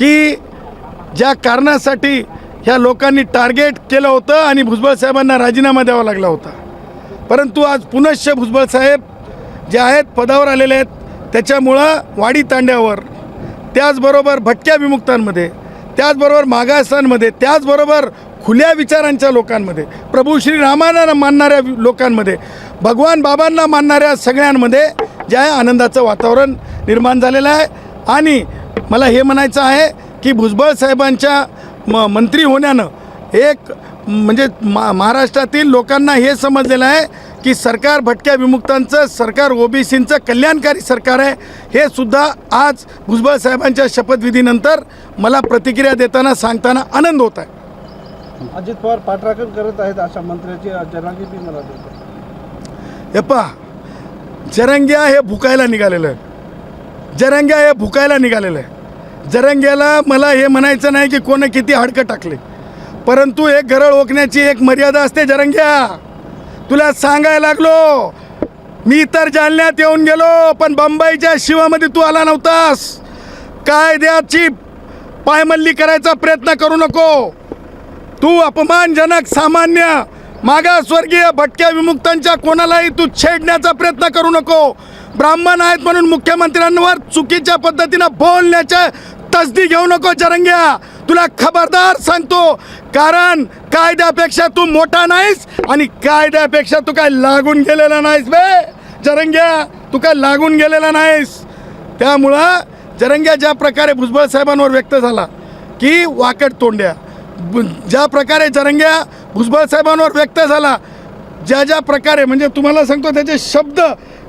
की ज्या कारणासाठी ह्या लोकांनी टार्गेट केलं होतं आणि भुजबळ साहेबांना राजीनामा द्यावा लागला होता. परंतु आज पुनश्च भुजबळ साहेब जे आहेत पदावर आलेले आहेत त्याच्यामुळं वाडी तांड्यावर त्याचबरोबर भटक्या विमुक्तांमध्ये त्याचबरोबर मागासांमध्ये त्याचबरोबर खुल्या विचारांच्या लोकांमध्ये प्रभू श्रीरामांना मानणाऱ्या लोकांमध्ये भगवान बाबांना मानणाऱ्या सगळ्यांमध्ये ज्या आनंदाचं वातावरण निर्माण झालेलं आहे आणि मला हे म्हणायचं आहे की भुजबळ साहेबांच्या म मंत्री होण्यानं एक म्हणजे मा महाराष्ट्रातील लोकांना हे समजलेलं आहे की सरकार भटक्या विमुक्तांचं सरकार ओबीसींचं कल्याणकारी सरकार आहे. हे सुद्धा आज भुजबळ साहेबांच्या शपथविधीनंतर मला प्रतिक्रिया देताना सांगताना आनंद होत आहे. अजित पवार पाठराखण करत आहेत अशा मंत्र्याची जनागी बी मला हे पहा जरंग्या हे भुकायला निघालेलं आहे. जरंग्या हे भुकायला निघालेलं आहे. जरंग्याला मला हे म्हणायचं नाही की कोणं किती हाडकं टाकले. परंतु एक घरळ ओकण्याची एक मर्यादा असते जरंग्या. तुला सांगायला लागलो मी तर जालन्यात येऊन गेलो पण बंबईच्या शिवामध्ये तू आला नव्हतास. कायद्याची पायमल्ली करायचा प्रयत्न करू नको. तू अपमानजनक सामान्य मागासवर्गीय भटक्या विमुक्तांच्या कोणालाही तू छेडण्याचा प्रयत्न करू नको. ब्राह्मण आहेत म्हणून मुख्यमंत्र्यांवर चुकीच्या पद्धतीनं बोलण्याच्या तसदी घेऊ नको जरंग्या. तुला खबरदार सांगतो कारण कायद्यापेक्षा तू मोठा नाहीस आणि कायद्यापेक्षा तू काय लागून गेलेला नाहीस बे. जरंग्या तू काय लागून गेलेला नाहीस. त्यामुळं जरंग्या ज्या प्रकारे भुजबळ साहेबांवर व्यक्त झाला की वाकड तोंड्या. ज्या प्रकारे जरंग्या भुजबळ साहेबांवर व्यक्त झाला ज्या ज्या प्रकारे म्हणजे तुम्हाला सांगतो त्याचे शब्द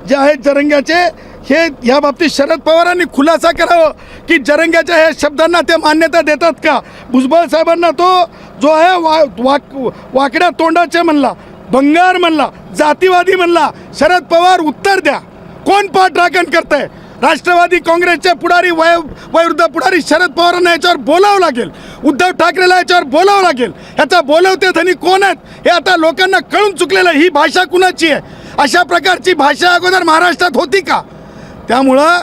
जे आहेत जरंग्याचे हे ह्या बाबतीत शरद पवारांनी खुलासा करावं की जरंग्याच्या ह्या शब्दांना ते मान्यता देतात का? भुजबळ साहेबांना तो जो आहे वा वाक वाकड्या तोंडाचे म्हणला भंगार म्हणला जातीवादी म्हणला शरद पवार उत्तर द्या. कोण पाठराखण करतंय? राष्ट्रवादी काँग्रेसचे पुढारी वय वयोवृद्ध पुढारी शरद पवारांना याच्यावर बोलावं लागेल. उद्धव ठाकरेला याच्यावर बोलावं लागेल. ह्याचा बोलवते धनी कोण आहेत? हे आता लोकांना कळून चुकलेलं आहे. ही भाषा कुणाची आहे? अशा प्रकारची भाषा अगोदर महाराष्ट्रात होती का? त्यामुळं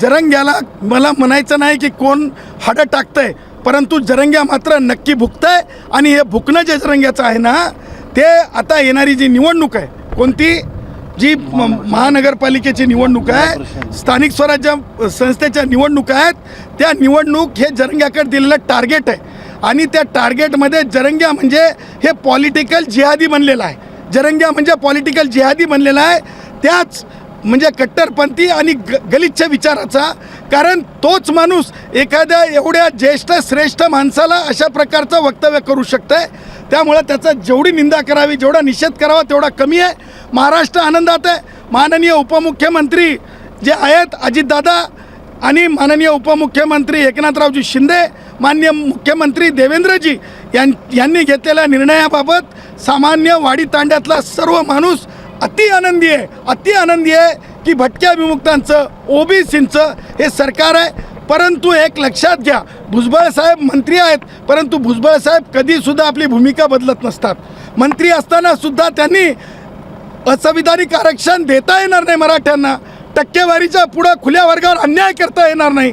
जरंग्याला मला म्हणायचं नाही की कोण हाडं टाकतंय परंतु जरंग्या मात्र नक्की भुकतंय आणि हे भुकणं जे जरंग्याचं आहे ना ते आता येणारी जी निवडणूक आहे कोणती? जी म- महानगरपालिकेची निवडणूक आहे स्थानिक स्वराज्य संस्थेच्या निवडणुका आहेत त्या निवडणूक हे जरंग्याकडे दिलेलं टार्गेट आहे. आणि त्या टार्गेटमध्ये जरंग्या म्हणजे हे पॉलिटिकल जिहादी बनलेलं आहे. जरंग्या म्हणजे पॉलिटिकल जिहादी बनलेला आहे. त्याच म्हणजे कट्टरपंथी आणि ग गलिच्छ विचाराचा. कारण तोच माणूस एखाद्या एवढ्या ज्येष्ठ श्रेष्ठ माणसाला अशा प्रकारचं वक्तव्य करू शकतंय. त्यामुळं त्याचा जेवढी निंदा करावी जेवढा निषेध करावा तेवढा कमी आहे. महाराष्ट्र आनंदात आहे. माननीय उपमुख्यमंत्री जे आहेत अजितदादा आणि माननीय उपमुख्यमंत्री एकनाथरावजी शिंदे माननीय मुख्यमंत्री देवेंद्रजी यां यांनी घेतलेल्या निर्णयाबाबत सामान्य वाडी तांड्यातला सर्व माणूस अति आनंदी आहे. अति आनंदी आहे की भटक्या विमुक्तांचं ओबीसींचं हे सरकार आहे. परंतु एक लक्षात घ्या भुजबळ साहेब मंत्री आहेत परंतु भुजबळ साहेब कधीसुद्धा आपली भूमिका बदलत नसतात. मंत्री असताना सुद्धा त्यांनी असंविधानिक आरक्षण देता येणार नाही मराठ्यांना. टक्केवारीच्या पुढं खुल्या वर्गावर अन्याय करता येणार नाही.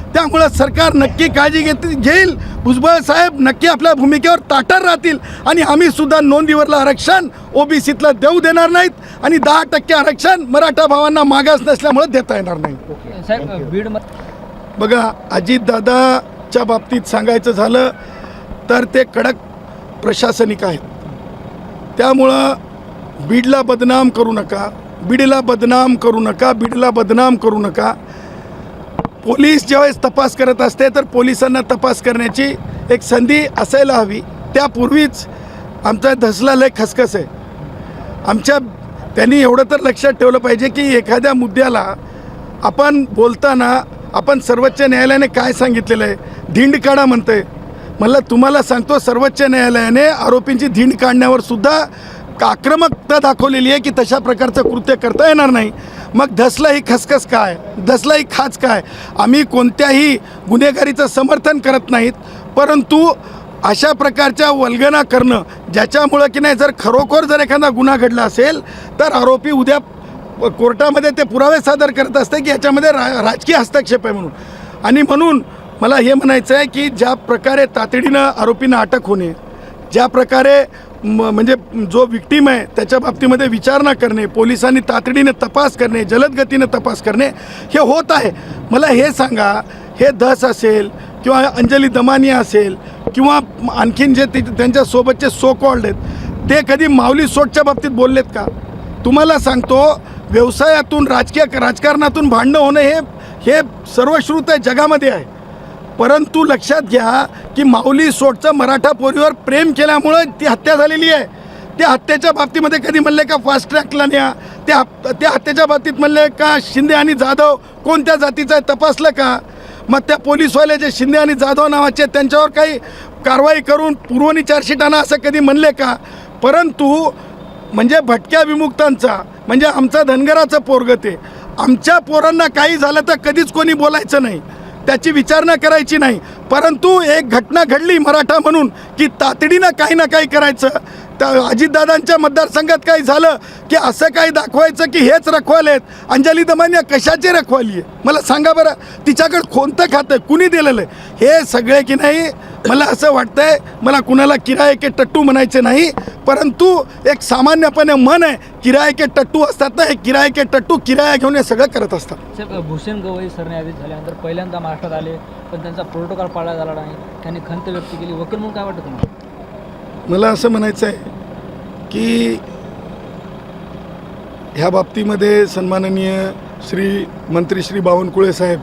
त्यामुळं सरकार नक्की काळजी घेत घेईल. भुजबळ साहेब नक्की आपल्या भूमिकेवर ताटर राहतील. आणि आम्ही सुद्धा नोंदीवरलं आरक्षण ओबीसीतलं देऊ देणार नाहीत. आणि दहा टक्के आरक्षण मराठा भावांना मागास नसल्यामुळे देता येणार नाही. बघा अजितदादाच्या बाबतीत सांगायचं झालं तर ते कडक प्रशासनिक आहेत. त्यामुळं बीडला बदनाम करू नका. बीडला बदनाम करू नका. बीडला बदनाम करू नका. पोलीस ज्यावेळेस तपास करत असते तर पोलिसांना तपास करण्याची एक संधी असायला हवी. त्यापूर्वीच आमचा धसला लय खसखस आहे. आमच्या त्यांनी एवढं तर लक्षात ठेवलं पाहिजे की एखाद्या मुद्द्याला आपण बोलताना आपण सर्वोच्च न्यायालयाने काय सांगितलेलं आहे? धिंड काढा म्हणतंय. मला तुम्हाला सांगतो सर्वोच्च न्यायालयाने आरोपींची धिंड काढण्यावर सुद्धा आक्रमकता दाखवलेली आहे की तशा प्रकारचं कृत्य करता येणार नाही. मग धसलं ही खसखस काय? धसलं ही खाच काय? आम्ही कोणत्याही गुन्हेगारीचं समर्थन करत नाहीत परंतु अशा प्रकारच्या वल्गना करणं ज्याच्यामुळं की नाही जर खरोखर जर एखादा गुन्हा घडला असेल तर आरोपी उद्या कोर्टामध्ये ते पुरावे सादर करत असते की याच्यामध्ये रा राजकीय हस्तक्षेप आहे म्हणून. आणि म्हणून मला हे म्हणायचं आहे की ज्या प्रकारे तातडीनं आरोपींना अटक होणे ज्या प्रकारे म्हणजे जो विक्टीम आहे त्याच्या बाबतीमध्ये विचारणा करणे पोलिसांनी तातडीने तपास करणे जलदगतीने तपास करणे हे होत आहे. मला हे सांगा हे धस असेल किंवा अंजली दमानिया असेल किंवा आणखीन जे ते त्यांच्यासोबतचे सो कॉल्ड आहेत ते कधी माऊली सोटच्या बाबतीत बोललेत का? तुम्हाला सांगतो व्यवसायातून राजकीय राजकारणातून भांडणं होणं हे हे सर्वश्रुत आहे जगामध्ये आहे. परंतु लक्षात घ्या की माऊली सोटचं मराठा पोरीवर प्रेम केल्यामुळं ती हत्या झालेली आहे. त्या हत्येच्या बाबतीमध्ये कधी म्हणले का फास्ट ट्रॅकला न्या? त्या त्या हत्येच्या बाबतीत म्हणले का शिंदे आणि जाधव कोणत्या जातीचं आहे तपासलं का? मग त्या पोलीसवाले जे शिंदे आणि जाधव नावाचे त्यांच्यावर काही कारवाई करून पूर्वनी चार्जशीट आणा असं कधी म्हणले का? परंतु म्हणजे भटक्या विमुक्तांचा म्हणजे आमचा धनगराचं पोरग ते. आमच्या पोरांना काही झालं तर कधीच कोणी बोलायचं नाही. त्याची विचारणा करायची नाही. परंतु एक घटना घडली मराठा म्हणून की तातडीनं काही ना काही करायचं. तर अजितदादांच्या मतदारसंघात काही झालं की असं काही दाखवायचं की हेच रखवाले आहेत? अंजली दमानिया कशाची रखवाली आहे? मला सांगा बरं तिच्याकडे कोणतं खातं आहे? कुणी दिलेलं आहे? हे सगळे की नाही मला असं वाटतंय मला कुणाला किराये के टट्टू म्हणायचे नाही परंतु एक सामान्यपणे मन आहे किराये के टट्टू असतात ना हे किराये के टट्टू किराया घेऊन हे सगळं करत असतात. भूषण गवई सरन्यायाधीश झाल्यानंतर पहिल्यांदा महाराष्ट्रात आले पण त्यांचा प्रोटोकॉल पाळला झाला नाही त्यांनी खंत व्यक्त केली. वकील म्हणून काय वाटतं तुम्हाला? मला असं म्हणायचं आहे की ह्या बाबतीमध्ये सन्माननीय श्री मंत्री श्री बावनकुळे साहेब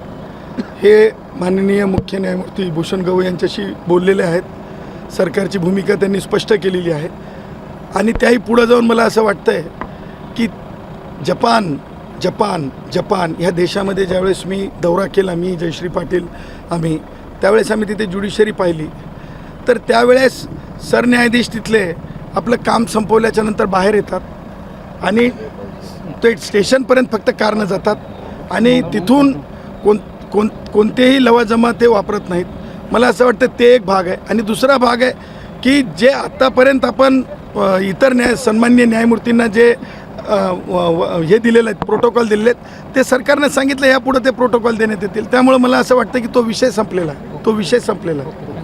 हे माननीय मुख्य न्यायमूर्ती भूषण गवई यांच्याशी बोललेले आहेत. सरकारची भूमिका त्यांनी स्पष्ट केलेली आहे. आणि त्याही पुढं जाऊन मला असं वाटतं आहे की जपान जपान जपान ह्या देशामध्ये ज्यावेळेस मी दौरा केला मी जयश्री पाटील आम्ही त्यावेळेस आम्ही तिथे ज्युडिशरी पाहिली. तर त्यावेळेस सरन्यायाधीश तिथले आपलं काम संपवल्याच्या नंतर बाहेर येतात आणि ते स्टेशनपर्यंत फक्त कारनं जातात आणि तिथून कोण कोण कोणतेही लवाजमा ते वापरत नाहीत. मला असं वाटतं ते एक भाग आहे. आणि दुसरा भाग आहे की जे आत्तापर्यंत आपण इतर न्याय सन्मान्य न्यायमूर्तींना जे व- व- हे दिलेलं आहेत प्रोटोकॉल दिलेले आहेत ते सरकारनं सांगितलं यापुढं ते प्रोटोकॉल देण्यात येतील. त्यामुळे मला असं वाटतं की तो विषय संपलेला आहे. तो विषय संपलेला आहे.